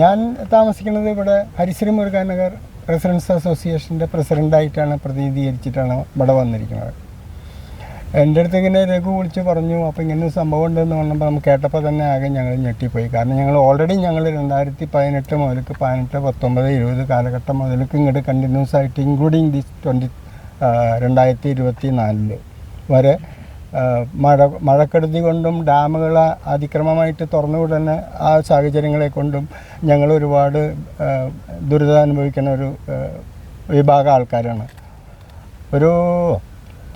ഞാൻ താമസിക്കുന്നത് ഇവിടെ ഹരിശ്രീ മുരുകാനഗർ റെസിഡൻസ് അസോസിയേഷന്റെ പ്രസിഡന്റായിട്ടാണ് പ്രതിനിധീകരിച്ചിട്ടാണ് ഇവിടെ വന്നിരിക്കുന്നത്. എന്റെ അടുത്ത് ഇങ്ങനെ രഘു വിളിച്ച് പറഞ്ഞു അപ്പോൾ ഇങ്ങനെ സംഭവം ഉണ്ടെന്ന് പറഞ്ഞപ്പോൾ നമുക്ക് കേട്ടപ്പോൾ തന്നെ ആകെ ഞങ്ങൾ ഞെട്ടിപ്പോയി. കാരണം ഞങ്ങൾ ഓൾറെഡി ഞങ്ങൾ രണ്ടായിരത്തി പതിനെട്ട് മുതൽക്ക് പതിനെട്ട് പത്തൊമ്പത് ഇരുപത് കാലഘട്ടം മുതൽക്ക് ഇങ്ങോട്ട് കണ്ടിന്യൂസ് ആയിട്ട് ഇൻക്ലൂഡിങ് ദിസ് ട്വന്റി രണ്ടായിരത്തി ഇരുപത്തി നാലിൽ വരെ മഴ മഴക്കെടുതി കൊണ്ടും ഡാമുകൾ അതിക്രമമായിട്ട് തുറന്നുവിടുന്ന ആ സാഹചര്യങ്ങളെ കൊണ്ടും ഞങ്ങൾ ഒരുപാട് ദുരിതമനുഭവിക്കുന്ന ഒരു വിഭാഗം ആൾക്കാരാണ്. ഒരു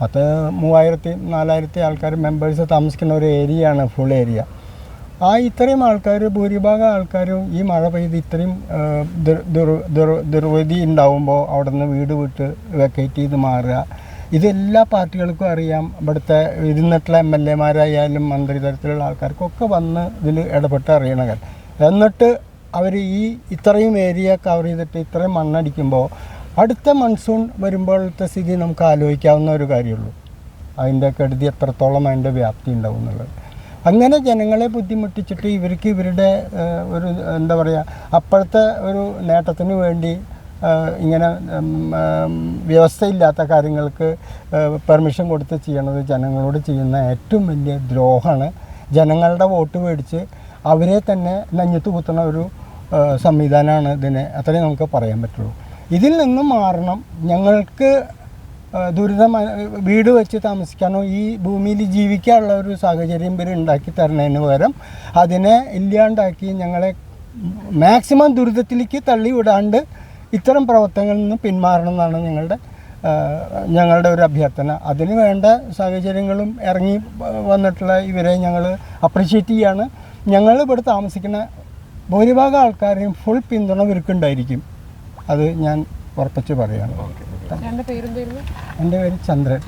പത്ത് മൂവായിരത്തി നാലായിരത്തി ആൾക്കാർ മെമ്പേഴ്സ് താമസിക്കുന്ന ഒരു ഏരിയയാണ് ഫുൾ ഏരിയ ആ ഇത്രയും ആൾക്കാർ ഭൂരിഭാഗം ആൾക്കാരും ഈ മഴ പെയ്ത് ഇത്രയും ദുർ- ദുർ- ദുർ- ദുർവിധി ഉണ്ടാവുമ്പോൾ അവിടെ നിന്ന് വീട് വിട്ട് വെക്കേറ്റ് ചെയ്ത് മാറുക. ഇത് എല്ലാ പാർട്ടികൾക്കും അറിയാം. ഇവിടുത്തെ ഇരുന്നിട്ടുള്ള എം എൽ എമാരായാലും മന്ത്രി തരത്തിലുള്ള ആൾക്കാർക്കൊക്കെ വന്ന് ഇതിൽ ഇടപെട്ട് അറിയണ കാര്യം എന്നിട്ട് അവർ ഈ ഇത്രയും ഏരിയ കവർ ചെയ്തിട്ട് ഇത്രയും മണ്ണടിക്കുമ്പോൾ അടുത്ത മൺസൂൺ വരുമ്പോഴത്തെ സ്ഥിതി നമുക്ക് ആലോചിക്കാവുന്ന ഒരു കാര്യമുള്ളൂ. അതിന്റെ കെടുതി എത്രത്തോളം അതിന്റെ വ്യാപ്തി ഉണ്ടാവും എന്നുള്ളത്. അങ്ങനെ ജനങ്ങളെ ബുദ്ധിമുട്ടിച്ചിട്ട് ഇവർക്ക് ഇവരുടെ ഒരു എന്താ പറയുക അപ്പോഴത്തെ ഒരു നേട്ടത്തിന് വേണ്ടി ഇങ്ങനെ വ്യവസ്ഥയില്ലാത്ത കാര്യങ്ങൾക്ക് പെർമിഷൻ കൊടുത്ത് ചെയ്യണത് ജനങ്ങളോട് ചെയ്യുന്ന ഏറ്റവും വലിയ ദ്രോഹമാണ്. ജനങ്ങളുടെ വോട്ട് മേടിച്ച് അവരെ തന്നെ നഞ്ഞത്ത് കുത്തുന്ന ഒരു സംവിധാനമാണ് ഇതിനെ അത്രയും നമുക്ക് പറയാൻ പറ്റുള്ളൂ. ഇതിൽ നിന്നും മാറണം. ഞങ്ങൾക്ക് ദുരിതം വീട് വെച്ച് താമസിക്കാനോ ഈ ഭൂമിയിൽ ജീവിക്കാനുള്ള ഒരു സാഹചര്യം ഇവർ ഉണ്ടാക്കി തരണതിന് പകരം അതിനെ ഇല്ലാണ്ടാക്കി ഞങ്ങളെ മാക്സിമം ദുരിതത്തിലേക്ക് തള്ളി വിടാണ്ട് ഇത്തരം പ്രവർത്തനങ്ങളിൽ നിന്ന് പിന്മാറണം എന്നാണ് ഞങ്ങളുടെ ഞങ്ങളുടെ ഒരു അഭ്യർത്ഥന. അതിന് വേണ്ട സാഹചര്യങ്ങളും ഇറങ്ങി വന്നിട്ടുള്ള ഇവരെ ഞങ്ങൾ അപ്രിഷ്യേറ്റ് ചെയ്യാണ്. ഞങ്ങൾ ഇവിടെ താമസിക്കുന്ന ഭൂരിഭാഗം ആൾക്കാരെയും ഫുൾ പിന്തുണ ഇവർക്കുണ്ടായിരിക്കും. അത് ഞാൻ ഉറപ്പിച്ച് പറയുകയാണ്. എന്റെ പേര് ചന്ദ്രൻ.